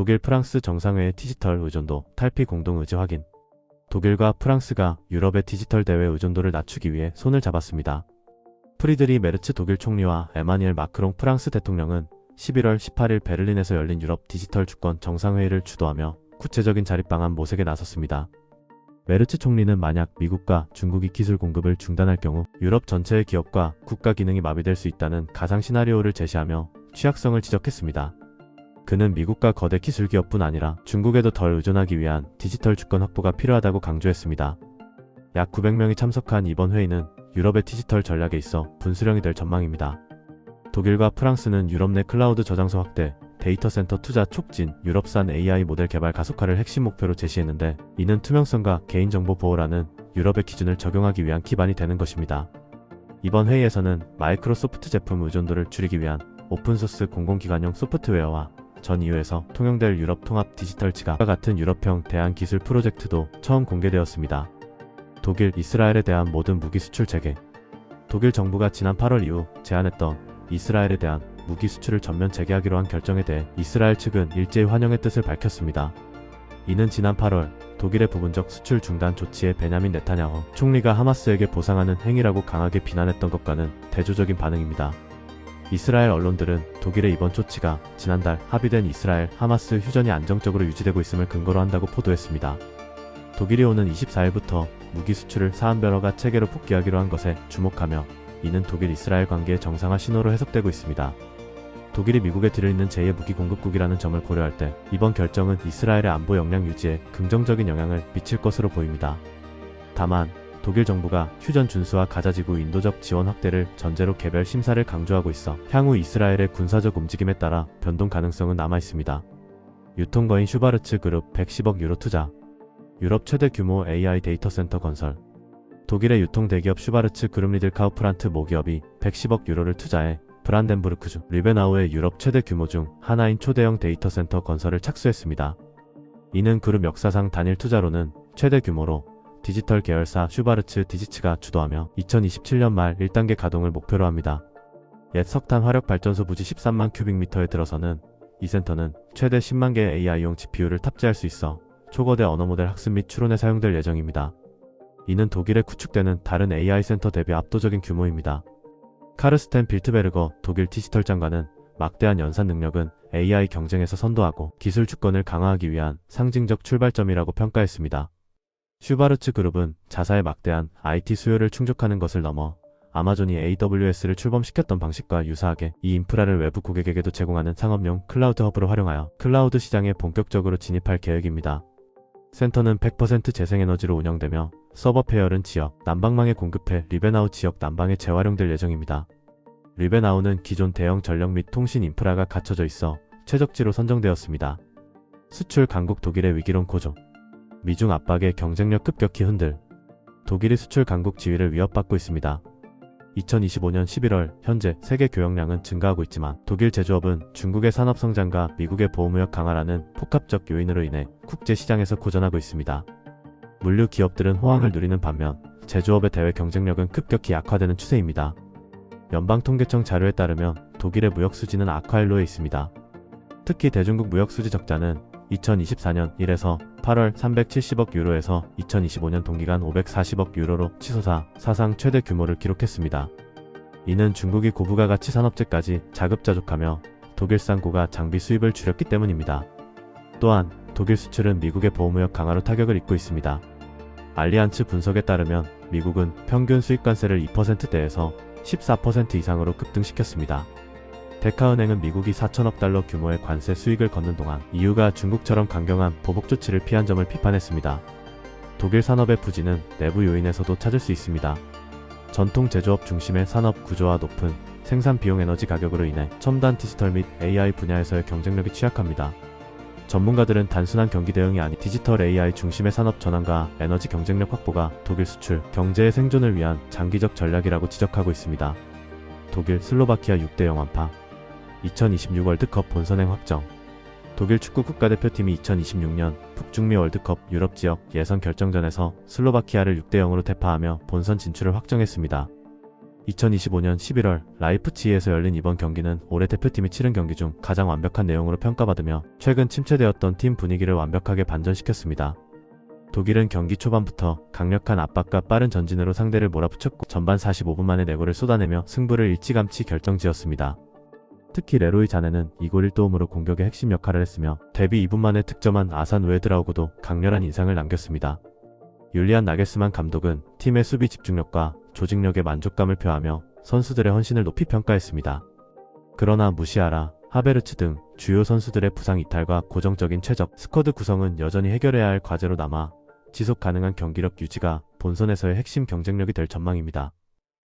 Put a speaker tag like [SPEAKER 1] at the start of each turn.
[SPEAKER 1] 독일 프랑스 정상회의 디지털 의존도 탈피 공동 의지 확인. 독일과 프랑스가 유럽의 디지털 대외 의존도를 낮추기 위해 손을 잡았습니다. 프리드리 메르츠 독일 총리와 에마니엘 마크롱 프랑스 대통령은 11월 18일 베를린에서 열린 유럽 디지털 주권 정상회의를 주도하며 구체적인 자립 방안 모색에 나섰습니다. 메르츠 총리는 만약 미국과 중국이 기술 공급을 중단할 경우 유럽 전체의 기업과 국가 기능이 마비될 수 있다는 가상 시나리오를 제시하며 취약성을 지적했습니다. 그는 미국과 거대 기술 기업뿐 아니라 중국에도 덜 의존하기 위한 디지털 주권 확보가 필요하다고 강조했습니다. 약 900명이 참석한 이번 회의는 유럽의 디지털 전략에 있어 분수령이 될 전망입니다. 독일과 프랑스는 유럽 내 클라우드 저장소 확대, 데이터 센터 투자 촉진, 유럽산 AI 모델 개발 가속화를 핵심 목표로 제시했는데 이는 투명성과 개인정보 보호라는 유럽의 기준을 적용하기 위한 기반이 되는 것입니다. 이번 회의에서는 마이크로소프트 제품 의존도를 줄이기 위한 오픈소스 공공기관용 소프트웨어와 전 EU에서 통용될 유럽 통합 디지털 지갑과 같은 유럽형 대안 기술 프로젝트도 처음 공개되었습니다. 독일, 이스라엘에 대한 모든 무기 수출 재개 독일 정부가 지난 8월 이후 제안했던 이스라엘에 대한 무기 수출을 전면 재개하기로 한 결정에 대해 이스라엘 측은 일제히 환영의 뜻을 밝혔습니다. 이는 지난 8월 독일의 부분적 수출 중단 조치에 베냐민 네타냐후 총리가 하마스에게 보상하는 행위라고 강하게 비난했던 것과는 대조적인 반응입니다. 이스라엘 언론들은 독일의 이번 조치가 지난달 합의된 이스라엘 하마스 휴전이 안정적으로 유지되고 있음을 근거로 한다고 보도했습니다. 독일이 오는 24일부터 무기 수출을 사안별허가 체계로 복귀하기로 한 것에 주목하며 이는 독일 이스라엘 관계의 정상화 신호로 해석되고 있습니다. 독일이 미국에 들어있는 제2의 무기 공급국이라는 점을 고려할 때 이번 결정은 이스라엘의 안보 역량 유지에 긍정적인 영향을 미칠 것으로 보입니다. 다만 독일 정부가 휴전 준수와 가자지구 인도적 지원 확대를 전제로 개별 심사를 강조하고 있어 향후 이스라엘의 군사적 움직임에 따라 변동 가능성은 남아 있습니다. 유통거인 슈바르츠 그룹 110억 유로 투자 유럽 최대 규모 AI 데이터 센터 건설 독일의 유통 대기업 슈바르츠 그룹 리들 카우프란트 모기업이 110억 유로를 투자해 브란덴부르크주 리베나우의 유럽 최대 규모 중 하나인 초대형 데이터 센터 건설을 착수했습니다. 이는 그룹 역사상 단일 투자로는 최대 규모로 디지털 계열사 슈바르츠 디지츠가 주도하며 2027년 말 1단계 가동을 목표로 합니다. 옛 석탄 화력 발전소 부지 13만 큐빅미터에 들어서는 이 센터는 최대 10만 개의 AI용 GPU를 탑재할 수 있어 초거대 언어 모델 학습 및 추론에 사용될 예정입니다. 이는 독일에 구축되는 다른 AI 센터 대비 압도적인 규모입니다. 카르스텐 빌트베르거 독일 디지털 장관은 막대한 연산 능력은 AI 경쟁에서 선도하고 기술 주권을 강화하기 위한 상징적 출발점이라고 평가했습니다. 슈바르츠 그룹은 자사의 막대한 IT 수요를 충족하는 것을 넘어 아마존이 AWS를 출범시켰던 방식과 유사하게 이 인프라를 외부 고객에게도 제공하는 상업용 클라우드 허브로 활용하여 클라우드 시장에 본격적으로 진입할 계획입니다. 센터는 100% 재생에너지로 운영되며 서버 페열은 지역, 난방망에 공급해 리베나우 지역 난방에 재활용될 예정입니다. 리베나우는 기존 대형 전력 및 통신 인프라가 갖춰져 있어 최적지로 선정되었습니다. 수출 강국 독일의 위기론 고조 미중 압박에 경쟁력 급격히 흔들 독일이 수출 강국 지위를 위협받고 있습니다. 2025년 11월 현재 세계 교역량은 증가하고 있지만 독일 제조업은 중국의 산업 성장과 미국의 보호무역 강화라는 복합적 요인으로 인해 국제 시장에서 고전하고 있습니다. 물류 기업들은 호황을 누리는 반면 제조업의 대외 경쟁력은 급격히 약화되는 추세입니다. 연방통계청 자료에 따르면 독일의 무역 수지는 악화일로에 있습니다. 특히 대중국 무역 수지 적자는 2024년 1에서 8월 370억 유로에서 2025년 동기간 540억 유로로 치솟아 사상 최대 규모를 기록했습니다. 이는 중국이 고부가 가치 산업재까지 자급자족하며 독일산 고가 장비 수입을 줄였기 때문입니다. 또한 독일 수출은 미국의 보호무역 강화로 타격을 입고 있습니다. 알리안츠 분석에 따르면 미국은 평균 수입관세를 2%대에서 14% 이상으로 급등시켰습니다. 데카은행은 미국이 4천억 달러 규모의 관세 수익을 걷는 동안 EU가 중국처럼 강경한 보복 조치를 피한 점을 비판했습니다. 독일 산업의 부진은 내부 요인에서도 찾을 수 있습니다. 전통 제조업 중심의 산업 구조와 높은 생산 비용 에너지 가격으로 인해 첨단 디지털 및 AI 분야에서의 경쟁력이 취약합니다. 전문가들은 단순한 경기 대응이 아닌 디지털 AI 중심의 산업 전환과 에너지 경쟁력 확보가 독일 수출, 경제의 생존을 위한 장기적 전략이라고 지적하고 있습니다. 독일 슬로바키아 6대 영환파 2026 월드컵 본선행 확정. 독일 축구 국가대표팀이 2026년 북중미 월드컵 유럽 지역 예선 결정전에서 슬로바키아를 6대 0으로 대파하며 본선 진출을 확정했습니다. 2025년 11월 라이프치히에서 열린 이번 경기는 올해 대표팀이 치른 경기 중 가장 완벽한 내용으로 평가받으며 최근 침체되었던 팀 분위기를 완벽하게 반전시켰습니다. 독일은 경기 초반부터 강력한 압박과 빠른 전진으로 상대를 몰아붙였고 전반 45분 만에 내골을 쏟아내며 승부를 일찌감치 결정지었습니다. 특히 레로이 자네는 2골 1도움으로 공격의 핵심 역할을 했으며 데뷔 2분 만에 득점한 아산 웨드라우고도 강렬한 인상을 남겼습니다. 율리안 나겔스만 감독은 팀의 수비 집중력과 조직력에 만족감을 표하며 선수들의 헌신을 높이 평가했습니다. 그러나 무시하라 하베르츠 등 주요 선수들의 부상 이탈과 고정적인 최적 스쿼드 구성은 여전히 해결해야 할 과제로 남아 지속 가능한 경기력 유지가 본선에서의 핵심 경쟁력이 될 전망입니다.